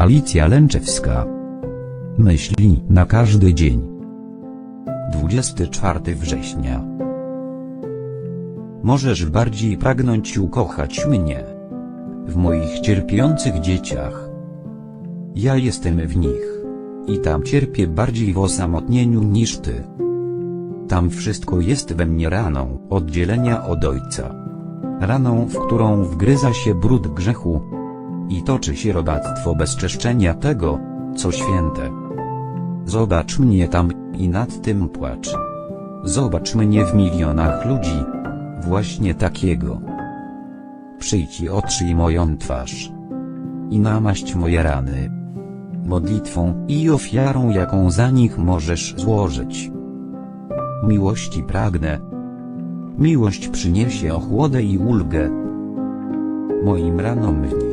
Alicja Lęczewska. Myśli na każdy dzień. 24 września. Możesz bardziej pragnąć ukochać mnie. W moich cierpiących dzieciach. Ja jestem w nich. I tam cierpię bardziej w osamotnieniu niż ty. Tam wszystko jest we mnie raną oddzielenia od ojca. Raną, w którą wgryza się brud grzechu. I toczy się robactwo bezczeszczenia tego, co święte. Zobacz mnie tam i nad tym płacz. Zobacz mnie w milionach ludzi. Właśnie takiego. Przyjdź i otrzyj moją twarz. I namaść moje rany. Modlitwą i ofiarą jaką za nich możesz złożyć. Miłości pragnę. Miłość przyniesie ochłodę i ulgę. Moim ranom w.